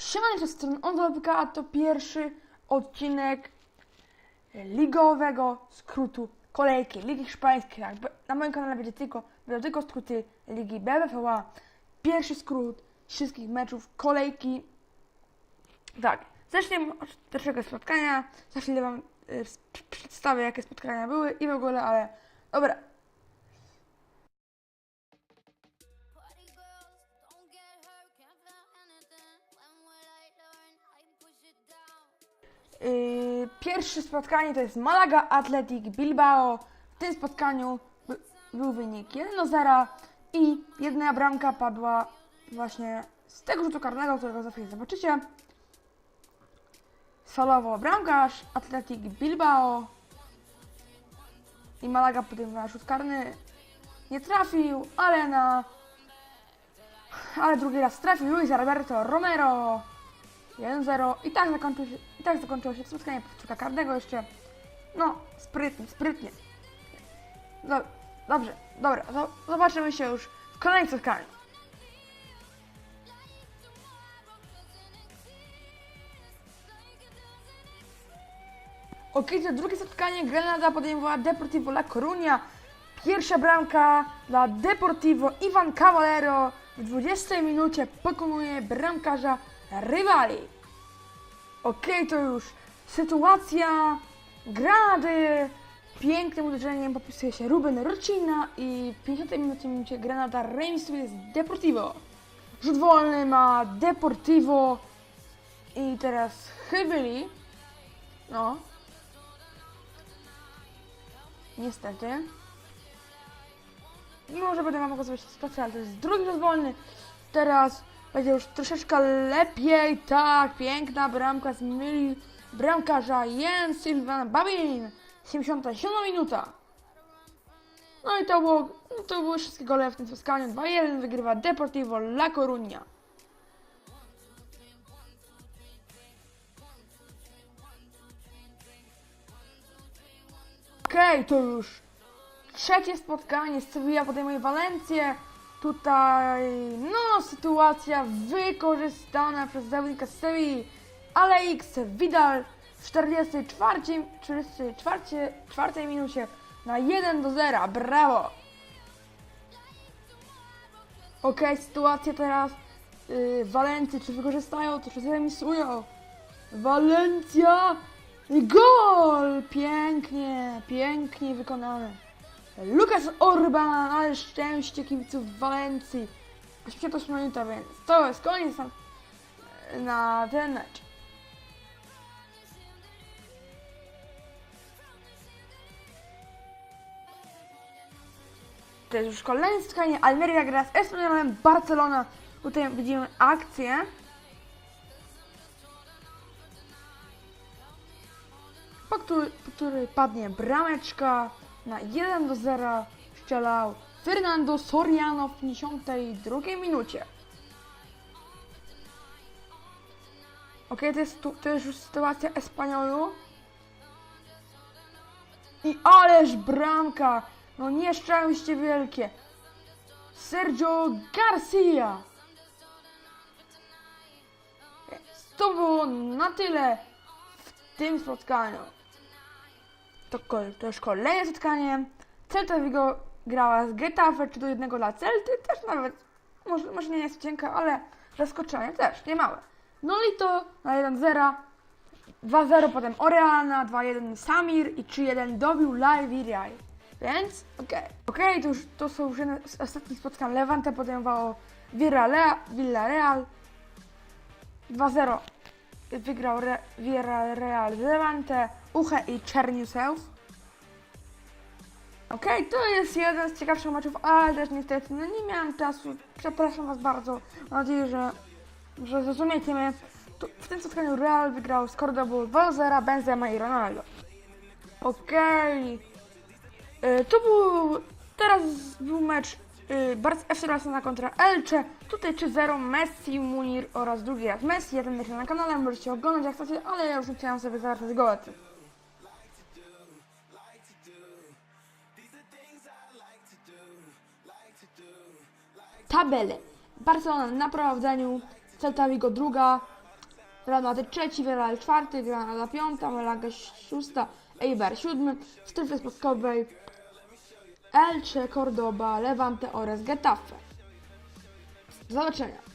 Siemano, z strony Ondolka, a to pierwszy odcinek ligowego skrótu kolejki Ligi Hiszpańskiej. Na moim kanale będzie tylko, będą tylko skróty Ligi BBVA. Pierwszy skrót wszystkich meczów kolejki. Tak, zaczniemy od pierwszego spotkania. Za chwilę Wam y, przedstawię, jakie spotkania były i w ogóle, ale dobra. Yy, pierwsze spotkanie to jest Malaga Athletic Bilbao. W tym spotkaniu by, był wynik 1-0 i jedna bramka padła właśnie z tego rzutu karnego, którego za chwilę zobaczycie. Solowo bramkarz Athletic Bilbao i Malaga podejmowała rzut karny. Nie trafił, ale na ale drugi raz trafił Luis Alberto Romero. 1-0 i tak zakończyło się, i tak zakończyło się spotkanie powtórka karnego jeszcze. No, sprytnie, sprytnie. Do, dobrze, dobra, zo- zobaczymy się już w kolejnym spotkaniu. Ok, to drugie spotkanie Granada podejmowała Deportivo La Coruña. Pierwsza bramka dla Deportivo Ivan Cavallero w 20 minucie pokonuje bramkarza rywali. Okej, to już sytuacja Granady. Pięknym uderzeniem popisuje się Ruben Rocina i w 50 minucie, Granada remisuje z Deportivo. Rzut wolny ma Deportivo i teraz Chybili. No. Niestety. Mimo, że będę wam pokazywać sytuację, ale to jest drugi rzut wolny. Teraz będzie już troszeczkę lepiej. Tak, piękna bramka z myli bramkarza Jens Sylvan Babin. 77 minuta. No i to było, no to były wszystkie gole w tym spotkaniu. 2-1 wygrywa Deportivo La Coruña. Okej, to już trzecie spotkanie. Sevilla podejmuje Walencję. Tutaj, no, sytuacja wykorzystana przez zawodnika Sevilli. Alex Vidal w 44, 44 czwartej minucie na 1 do 0. Brawo! Okej, sytuacja teraz yy, Walencji. Czy wykorzystają to, czy zremisują? Walencja! Gol! Pięknie, pięknie wykonane. Lukas Orban, ale szczęście kibiców w Walencji. 88 minuta, więc to jest koniec na, na ten mecz. To jest już kolejne spotkanie. Almeria gra z Espanyolem Barcelona. Tutaj widzimy akcję. po której, po której padnie brameczka na 1 do 0 strzelał Fernando Soriano w 52 minucie. Ok, to jest, to jest już sytuacja Espaniolu. I ależ bramka! No nieszczęście wielkie! Sergio Garcia! To było na tyle w tym spotkaniu. To, to już kolejne spotkanie. Celta Vigo grała z Getafe 3 do 1 dla Celty. Też nawet, może, może nie jest cienka, ale zaskoczenie też, nie małe. No i to na 1-0. 2-0 potem Oreana, 2-1 Samir i 3-1 dobił Live Więc okej. Okej, to już to są już jedne z. Levante podejmowało Villarreal. Villarreal 2-0 wygrał Re- Villarreal Levante, Uche i Czerniusew. Okej, to jest jeden z ciekawszych meczów, ale też niestety no nie miałem czasu. Przepraszam Was bardzo. Mam nadzieję, że, że zrozumiecie mnie. Tu, w tym spotkaniu Real wygrał z Cordobą 2-0 Benzema i Ronaldo. Okej. Y, To był. Teraz był mecz y, Barc FC Barcelona kontra Elche. Tutaj 3-0 Messi, Munir oraz drugi raz Messi. Jeden mecz na kanale, możecie oglądać jak chcecie, ale ja już nie chciałam sobie zaraz goły. Tabele. Barcelona na prowadzeniu, Celta Vigo druga, Real Madrid trzeci, Villarreal czwarty, Granada piąta, Malaga szósta, Eibar siódmy, w strefie spadkowej Elche, Cordoba, Levante oraz Getafe. Do zobaczenia.